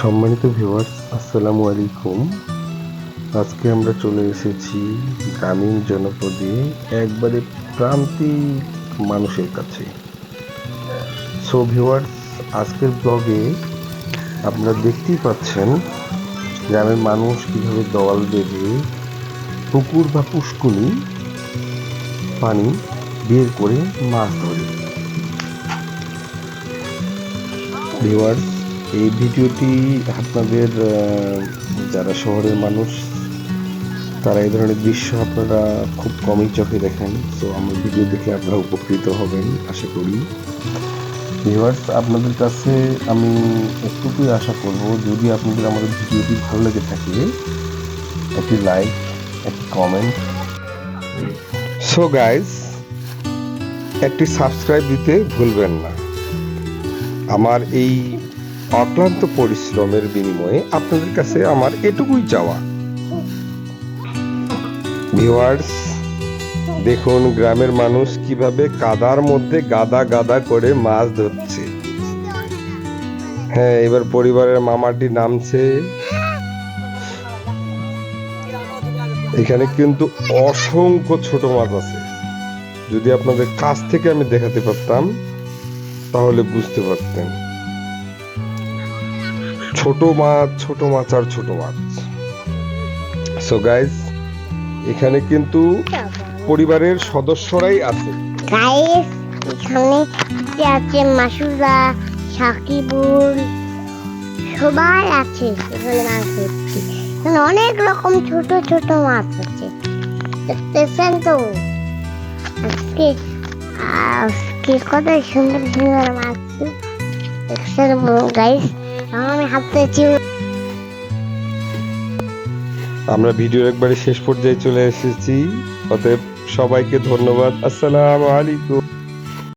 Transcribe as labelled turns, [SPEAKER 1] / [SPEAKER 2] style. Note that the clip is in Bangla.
[SPEAKER 1] সম্মানিত ভিউয়ার্স আসসালামু আলাইকুম। আজকে আমরা চলে এসেছি গ্রামীণ জনপদে, একবারে প্রান্তিক মানুষের কাছে। সো ভিউয়ার্স আজকের ব্লগে আপনারা দেখতেই পাচ্ছেন গ্রামের মানুষ কীভাবে দল বেঁধে পুকুর বা পুষ্কুনি পানি বের করে মাছ ধরে। ভিউয়ার্স এই ভিডিওটি আপনাদের যারা শহরের মানুষ, তারা এই ধরনের দৃশ্য আপনারা খুব কমই চোখে দেখেন। তো আমার ভিডিও দেখে আপনারা উপকৃত হবেন, আশা করি। ভিউয়ার্স, আপনাদের কাছে আমি একটুকুই আশা করব, যদি আপনাদের আমাদের ভিডিওটি ভালো লেগে থাকে, একটি লাইক, একটি কমেন্ট। সো গাইস একটি সাবস্ক্রাইব দিতে ভুলবেন না। আমার এই অক্লান্ত পরিশ্রমের বিনিময়ে আপনাদের কাছে আমার এটুকুই চাওয়া। ভিউয়ার্স, দেখুন গ্রামের মানুষ কীভাবে কাদার মধ্যে গাদা গাদা করে মাছ ধরছে। হ্যাঁ এবার পরিবারের মামাটি নামছে। এখানে কিন্তু অসংখ্য ছোট মাছ আছে। যদি আপনাদের কাছ থেকে আমি দেখাতে পারতাম, তাহলে বুঝতে পারতেন। ছোট মাছ ছোট মাছ আর ছোট মাছ। সো গাইজ এখানে কিন্তু পরিবারের সদস্যরাই আছে।
[SPEAKER 2] গাইস এখানে আছে মাসুদা, সাকিবুল, সবাই আছে এখানে মাছ ধরছি এখানে অনেক রকম ছোট ছোট মাছ আছে। দেখতেছেন তো? আজকে আজকে কত সুন্দর সুন্দর মাছ গাইস আমি
[SPEAKER 1] আমরা ভিডিও একবারে শেষ পর্যায়ে চলে এসেছি। অতএব সবাইকে ধন্যবাদ। আসসালাম আলাইকুম।